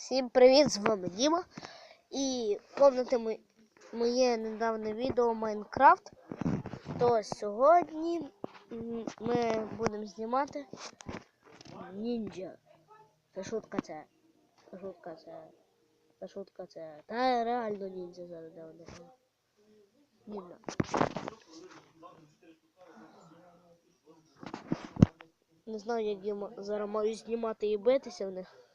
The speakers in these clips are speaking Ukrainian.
Всім привіт, з вами Діма. І помните моє недавнє відео Майнкрафт. То сьогодні ми будемо знімати ніндзя. Це шутка це. Шутка це. Це шутка це. Та реально ніндзя зараз де вони. Ніндзя. Не знаю, як я зараз маю знімати і битися в них.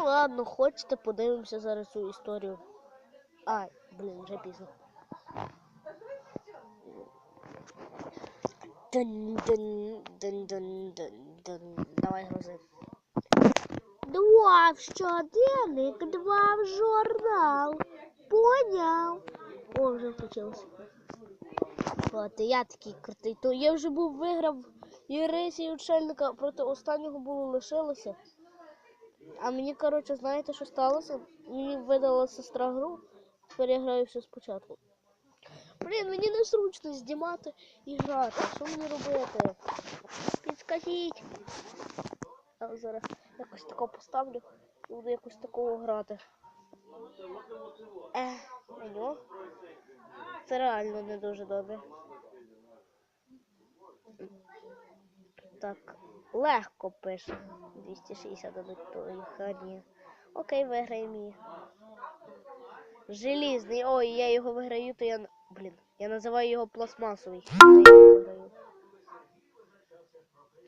Ну ладно, хочете, подивимося зараз цю історію. Ай, блін, вже пізно. Давай грузи. Два в щоденник, два в журнал. Поняв. О, вже включилося. От, я такий крутий. То я вже був виграв Єресі і Учельника, проти останнього було лишилося. А мені, коротше, знаєте, що сталося? Мені видала сестра гру, тепер я все спочатку. Блін, мені незручно знімати і грати. Що мені робити? Підскажіть. А зараз якось тако поставлю і буду якось такого грати. Е, меню. Це реально не дуже добре. Так, легко пише. 260 дадуть то і херні. Окей, виграємо її. Желізний. Ой, я його виграю, то я. Блін, я називаю його пластмасовий.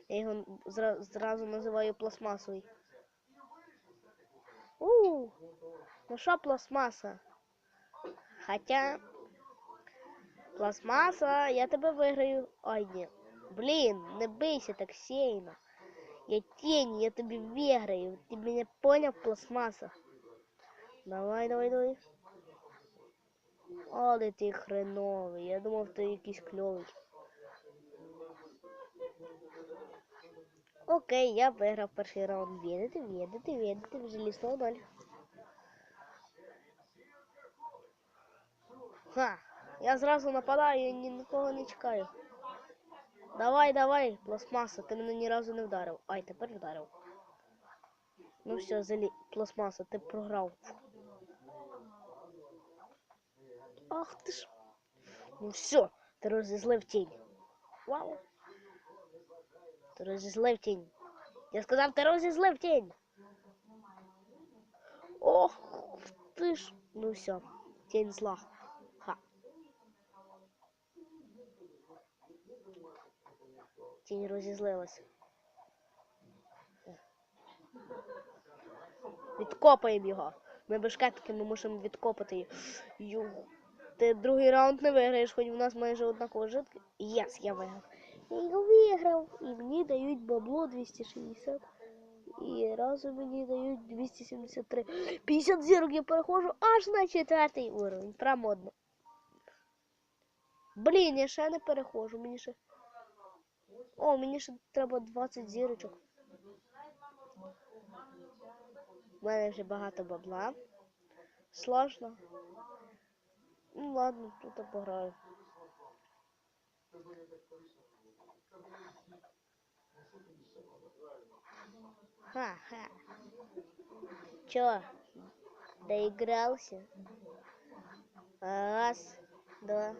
Я його зра- зразу називаю пластмасовий. У, ну що пластмаса? Хотя пластмаса, я тебе виграю. Ой, ні. Блін, не бийся так сильно. Я тень, я тебе виграю. Ты меня понял, пластмасса? Давай, давай, давай. Але ти хреновий. Я думав, ти якийсь кльовий. Окей, я виграв перший раунд. Відати, відати, відати, вже лісно ноль. Ха, я зразу нападаю і ні на кого не чекаю. Давай, давай, пластмаса, ти мене ні разу не вдарив. Ай, тепер вдарив. Ну все, залі... пластмаса, ти програв. Ах ти ж. Ну все, ти розізлив тінь. Вау. Ти розізлив тінь. Я сказав, ти розізлив тінь. Ох, ти ж. Ну все, тінь зла. Ха. Тінь розізлилась. Відкопаємо його. Ми бешкетки ми мусимо відкопати його. Ти другий раунд не виграєш, хоч у нас майже однаково житки. Єс, я виграв. Я його виграв. І мені дають бабло 260. І разом мені дають 273. 50 зірок я переходжу аж на четвертий уровень. Прям одно. Блін, я ще не переходжу. Мені ще. О, мені ще треба 20 зірочок. У мене вже багато бабла. Сложно. Ну ладно, тут пограю. Ха-ха. Чё? Доигрался? Раз, два.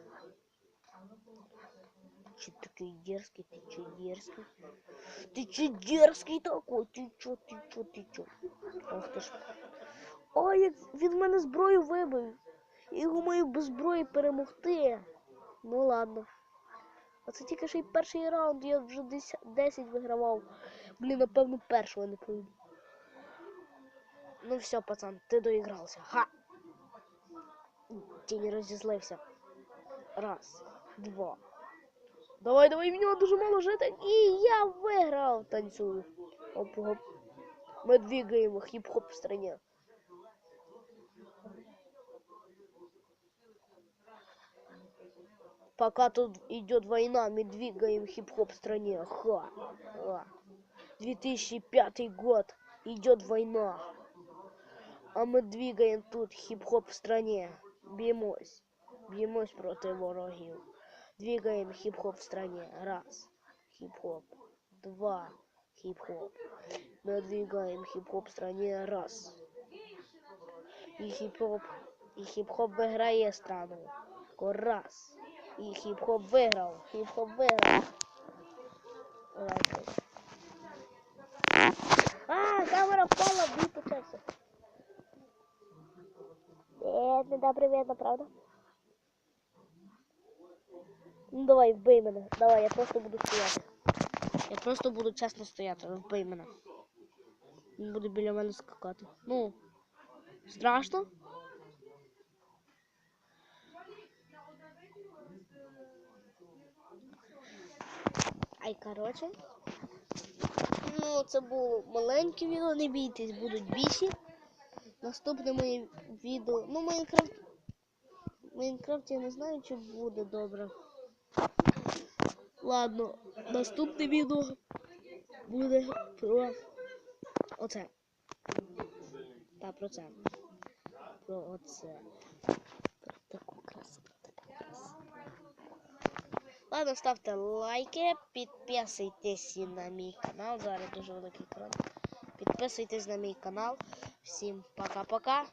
Че такой дерзкий, ты че дерзкий? Ты че дерзкий такой? Ты чо, ты чо, ты чо? Ох ти ж. Ой, як він мене зброю вибив. Я його маю без зброї перемогти. Ну ладно. А це тільки ще й перший раунд, я вже 10, 10 вигравав. Блін, напевно, першого не пройду. Ну все, пацан, ти доігрався. Ха! Тінь розізлився. Раз, два. Давай, давай, в нього дуже мало жити. І я виграв. Танцюю. Оп-оп. Мы двигаем хип-хоп в стране. Пока тут идет война, мы двигаем хип-хоп в стране. Ха. Ха. 2005 год. Идет война. А мы двигаем тут хип-хоп в стране. Б'ємось. Б'ємось проти ворогів. Двигаем хип-хоп в стране. Раз. Хип-хоп. Два. Хип-хоп. Мы двигаем хип-хоп в стране. Раз. І хіп-хоп. І хіп-хоп виграє страну. Раз. І хіп-хоп виграв. Хіп-хоп виграв. Давайте. А, камера впала, бій почався. Е, не добре видно, правда? Ну давай, вбий мене. Давай, я просто буду стояти. Я просто буду чесно стояти, вбий мене. Він буде біля мене скакати. Ну, страшно? Ай, коротше. Ну, це було маленьке відео, не бійтесь, будуть більші. Наступне моє відео. Ну, Майнкрафт. Майнкрафт я не знаю, чи буде добре. Ладно, наступне відео буде про оце. Та про це. Про оце. Про таку красу. Ладно, ставте лайки, підписуйтесь на мій канал. Зараз дуже великий екран. Підписуйтесь на мій канал. Всім пока-пока.